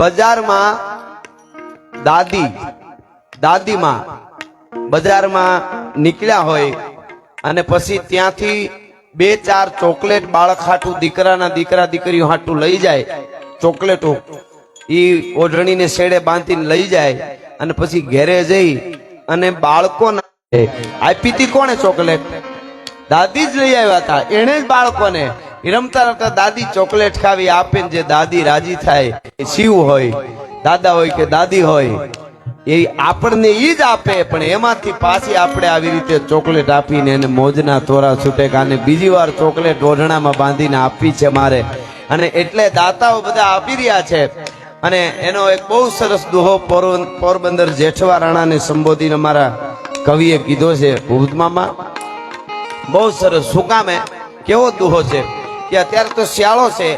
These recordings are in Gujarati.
બજારમાં દાદી, દાદીમાં બજારમાં નીકળ્યા હોય અને પછી ત્યાંથી બે ચાર ચોકલેટ બાળક હાટું દીકરાના દીકરા દીકરીઓ હાટું લઈ જાય, ચોકલેટો, એ ઓઢણીને શેડે બાંધીને લઈ જાય અને પછી ઘેરે જઈ અને બાળકો આપી હતી કોણે ચોકલેટ? દાદી જ લઈ આવ્યા હતા એને જ બાળકોને. રમતા રમતા દાદી ચોકલેટ ખાવી આપે જે દાદી રાજી થાય, એ શિવ હોય, દાદા હોય કે દાદી હોય, એ આપણને ઈ જ આપે, પણ એમાંથી પાછી આપણે આવી રીતે ચોકલેટ આપીને એને મોજના તોરા છૂટે કાને બીજી વાર ચોકલેટ ઓઢણામાં બાંધીને આપી છે મારે. અને એટલે દાતાઓ બધા આપી રહ્યા છે. અને એનો એક બહુ સરસ દુહો પોર- પોરબંદર જેઠવા રાણાને સંબોધીને મારા કવિએ કીધો છે ભૂતમામાં બહુ સરસ, શું કામ કેવો દુહો છે? કે અત્યારે તો શિયાળો છે.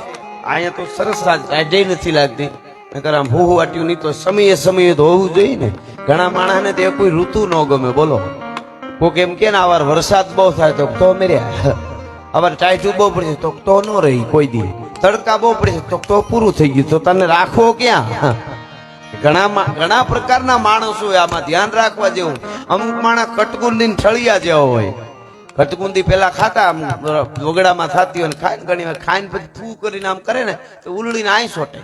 અહીંયા તો સરસ જાડે નથી લાગતી. નકર આમ હું વાટ્યું નહીં તો સમયે સમયે હોવું જોઈએ ને. ઘણા માણસને તે કોઈ ઋતુ ન ગમે, બોલો. કોક એમ કે ને આવાર વરસાદ બહુ થાય તો તો મેર્યા આવાર ચાય બહુ પડશે તો તો ન રહી કોઈ દી. તડકા બહુ પડશે તો તો પૂરું થઈ ગયું. તો તને રાખો ક્યાં? ઘણા ઘણા પ્રકારના માણસો આમાં ધ્યાન રાખવા જેવું. અમુક માણસ કટકુંડી ઠળિયા જેવો હોય. કટકુંદી પેલા ખાતા, આમ વગડામાં થતી હોય ખાઈને ઘણી વાર ખાઈને પછી થૂ કરીને આમ કરે ને, તો ઉલડીને અહીં સોટે.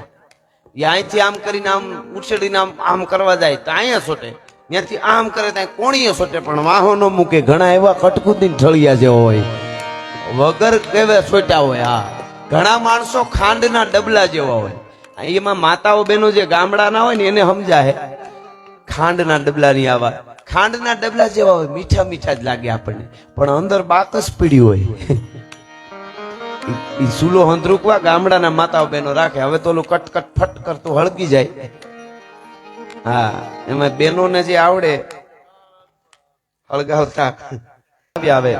અહીંથી આમ કરીને આમ ઉછેડીને આમ આમ કરવા જાય તો અહીંયા સોટે. ત્યાંથી આમ કરે ત્યાં કોણીએ સોટે, પણ વાહો ન મૂકે. ઘણા એવા ખટકુંદી ઠળિયા જેવો હોય. વગર કેવા સોટ્યા હોય, હા. ઘણા માણસો ખાંડના ડબલા જેવા હોય. એમાં માતાઓ બહેનો જે ગામડાના હોય ને, એને સમજાય. ખાંડના ડબલાની આવા. ખાંડના ડબલા જેવા હોય, મીઠા મીઠા જ લાગે આપણને. પણ અંદર બાકસ પીડી હોય. ઈ- સુલો ચૂલો હંતરૂકવા ગામડાના માતાઓ બહેનો રાખે. હવે તો ઓલું કટ કટ ફટ કરતું હળગી જાય. હા, એમાં બહેનોને જે આવડે, હળગાવતા આવે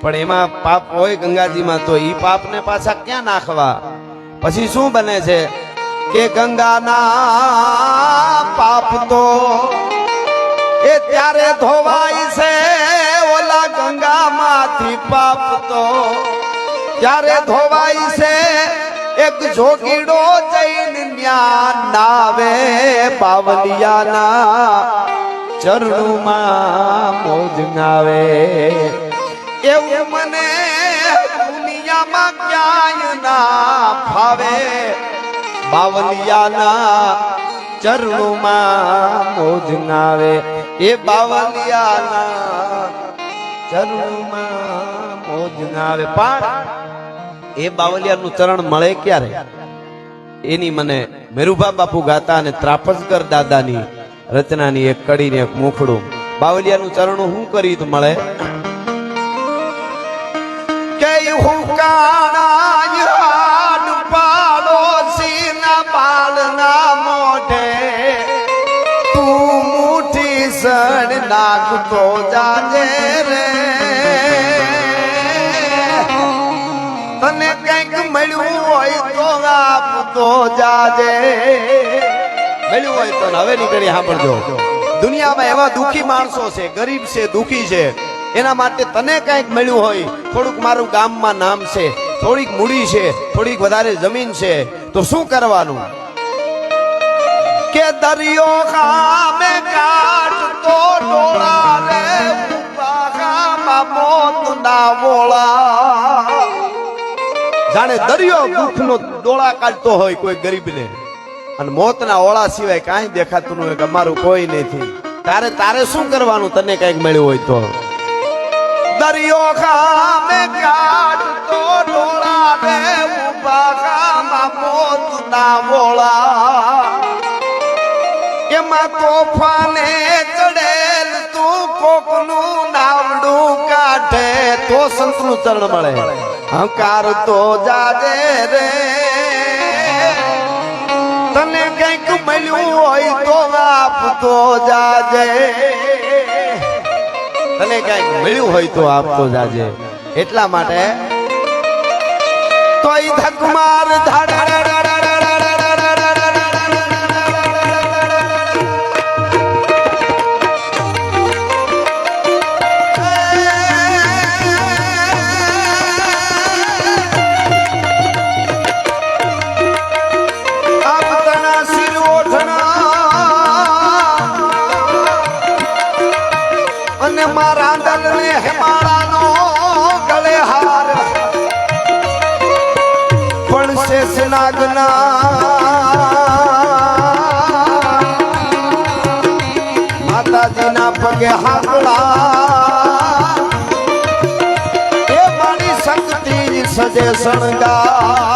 પણ એમાં પાપ હોય ગંગાજીમાં તો એ પાપને પાછા ક્યાં નાખવા? પછી શું બને છે? કે ગંગાના પાપ તો એ ત્યારે ધોવાય છે, ઓલા ગંગામાંથી પાપ તો. ત્યારે ધોવાય છે, એક જોગીડો જઈને ન્યા નાવે પાવલિયાના ચરણોમાં મોજ નાવે એવું મને દુનિયામાં ક્યાંય ના ફાવે. બાવલિયાના ચરણોમાં મોજ નાવે એ બાવલિયાના ચરણમાં મોજ નાવે પણ એ બાવલિયાનું ચરણ મળે ક્યારે? એની મને મેરુભા બાપુ ગાતા અને ત્રાપસગર દાદાની રચનાની એક કડીને એક મુખડું. બાવલિયાનું ચરણ શું કરી મળે? કે હુકાણા હાડ સડ નાખતો જાજે રે. તને કંઈક મળ્યું હોય તો આપતો જાજે. મળ્યું હોય તો હવે નીકળી સાંભળજો. દુનિયામાં એવા દુખી માણસો છે, ગરીબ છે, દુખી છે. એના માટે તને કંઈક મળ્યું હોય, થોડુંક મારું ગામમાં નામ છે, થોડીક મૂડી છે, થોડીક વધારે જમીન છે, તો શું કરવાનું? કે દરિયો ખામે કાઢતો ડોળા રે ઉપાખામાં મોત ના વોળા. જાણે દરિયો દુઃખનો ડોળા કાઢતો હોય કોઈ ગરીબને. અને મોતના ઓળા સિવાય કાંઈ દેખાતું નહીં કે અમારું કોઈ નથી. તારે તારે શું કરવાનું? તને કંઈક મળ્યું હોય તો. દરિયો ખામે કાઢતો ડોળા રે ઉપાખામાં મોત ના બોળા એમાં તોફાને ચડેલ, તું કોકનું નાવડું કાઢે, તો સંતનું ચરણ મળે. હંકાર તો જાજે રે. તને કંઈક મળ્યું હોય તો આપતો જાજે. તને કંઈક મળ્યું હોય તો આપતો જાજે. એટલા માટે તોય ધકમાર આપતના નાગના માતાજીના પગે હાકડા એ મારી શક્તિ સજે શણગાર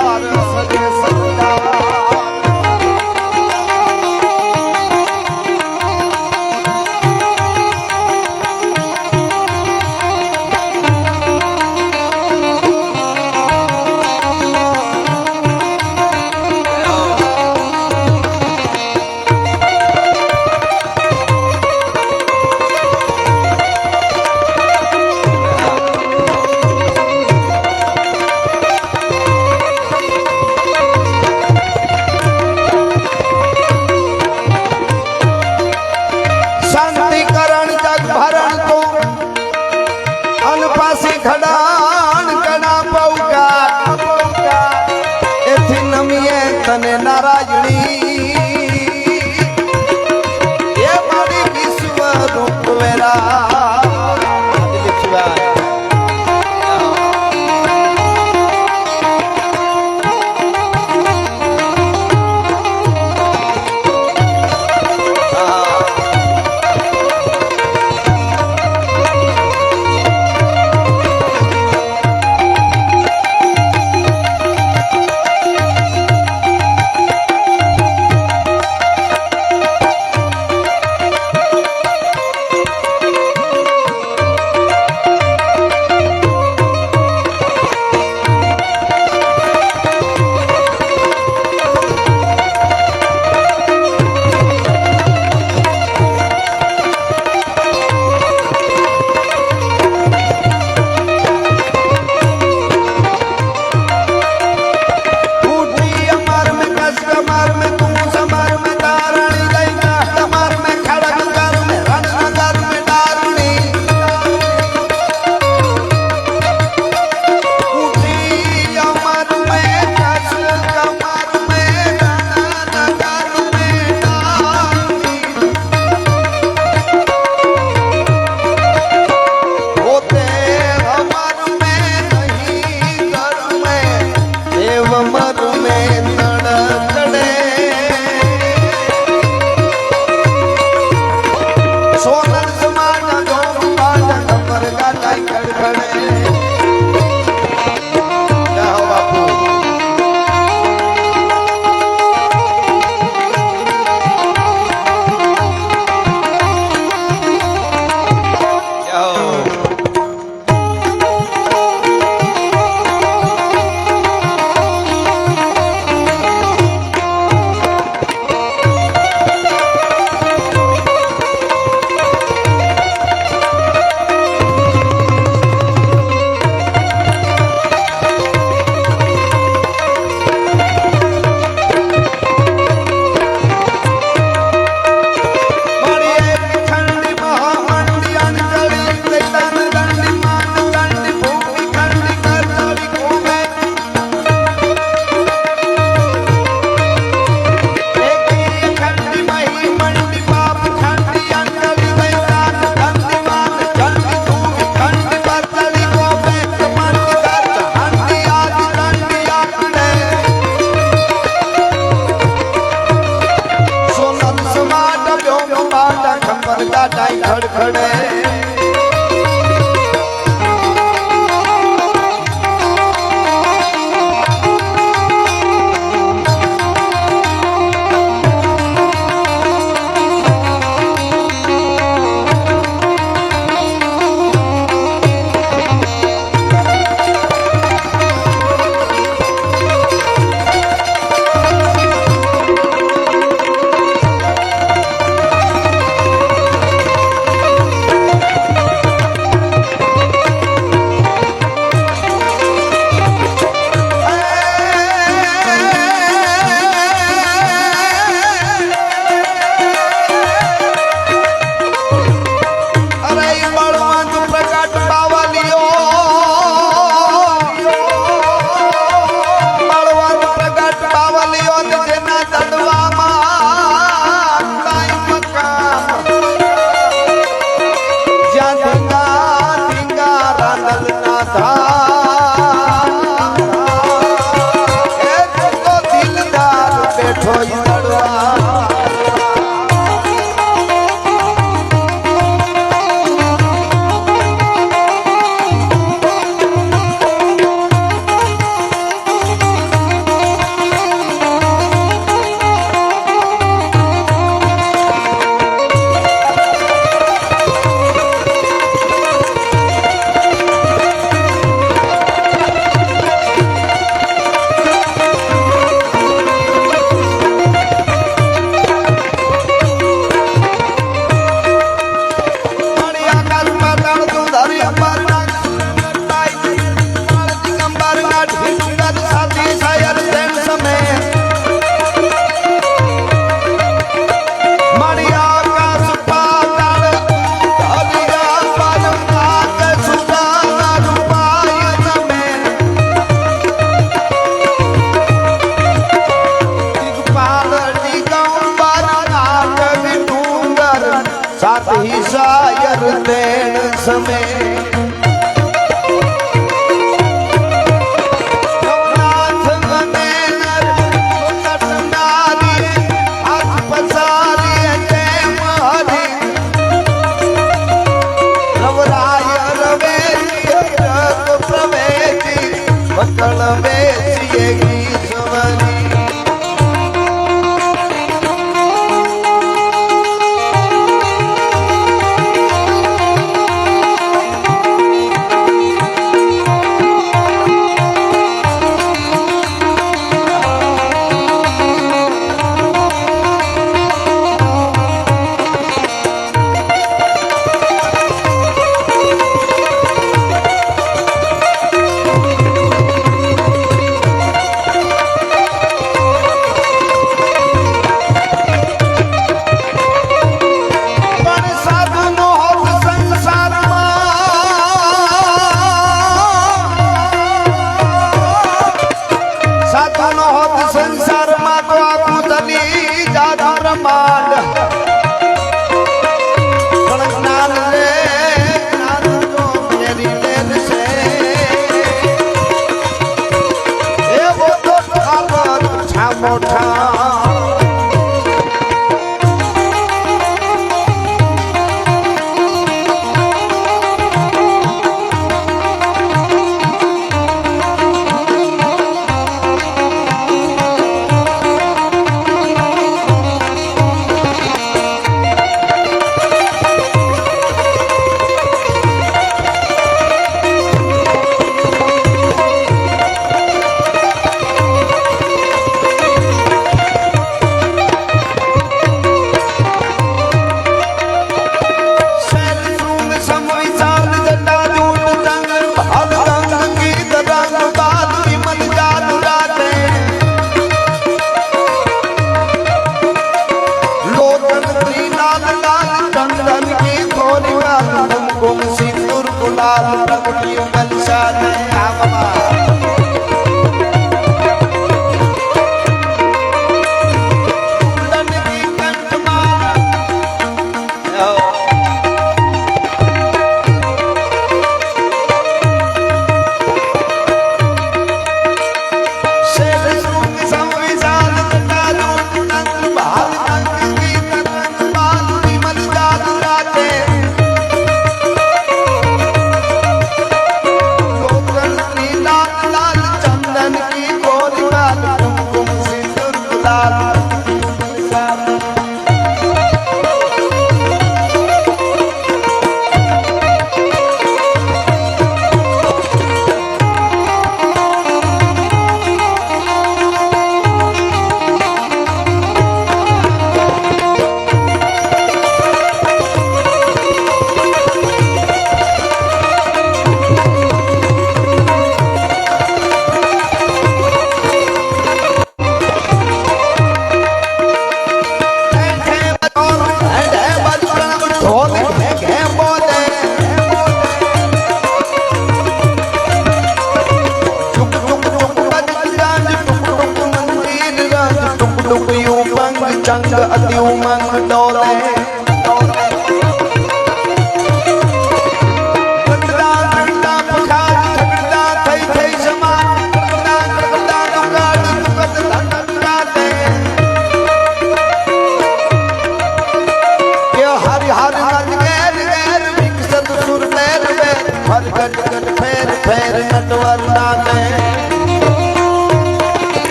गॾु गॾु फेर फेर नटवर नाले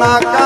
না